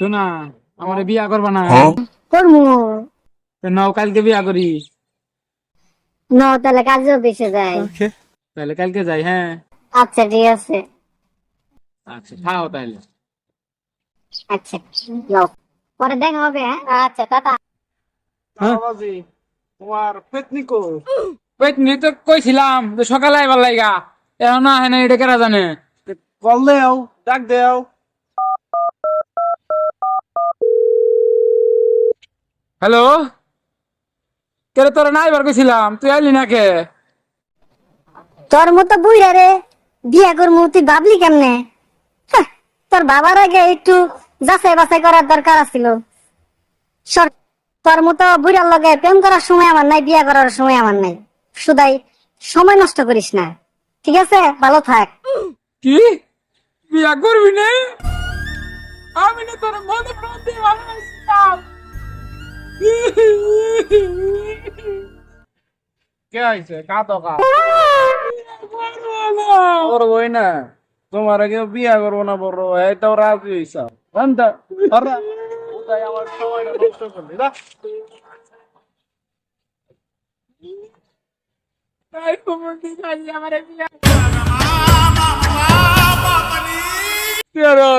শোনা আমার বিয়া করবা না? নাও কালকে বিয়া করি ন তাহলে কাজও বেঁচে যায় তাহলে কালকে যাই হ্যাঁ। আচ্ছা ঠিক আছে। আচ্ছা খাও তাহলে। আচ্ছা যাও। পরে দেখা হবে হ্যাঁ। আচ্ছা টাটা। বাবাজি তোমার পেতনি কো নিয়ে তো কইছিলাম যে সকালে আইবার লাইগা। এখন না হয় না এটা কেরা জানে? কল দেও ডাক দেও। হ্যালো? কে রে তোরা না আইবার কইছিলাম তুই আইলি না কে তোর মতো বুইরা রে বিয়া করমু তুই ভাবলি কেমনে? তোর বাবার আগে একটু যাচাই বাছাই করার দরকার আছিল। তোর মতো বুড়ার লগে প্রেম করার সময় আমার নাই বিয়া করার সময় আমার নাই। সুদাই সময় নষ্ট করিস না ঠিক আছে? ভালো থাক। কি? বিয়া করবি না? আমি না তোর মনে প্রাণ দিয়ে ভালোবাসিলাম কে আইছে? কাতো কা ওর বই না। তোমার আগে বিয়া করব না বড় এটাও রাজি আরে ওটাই আমার সময়টা নষ্ট করলি? না তাই তোমাকে কাজে আমার বিয়া তেরো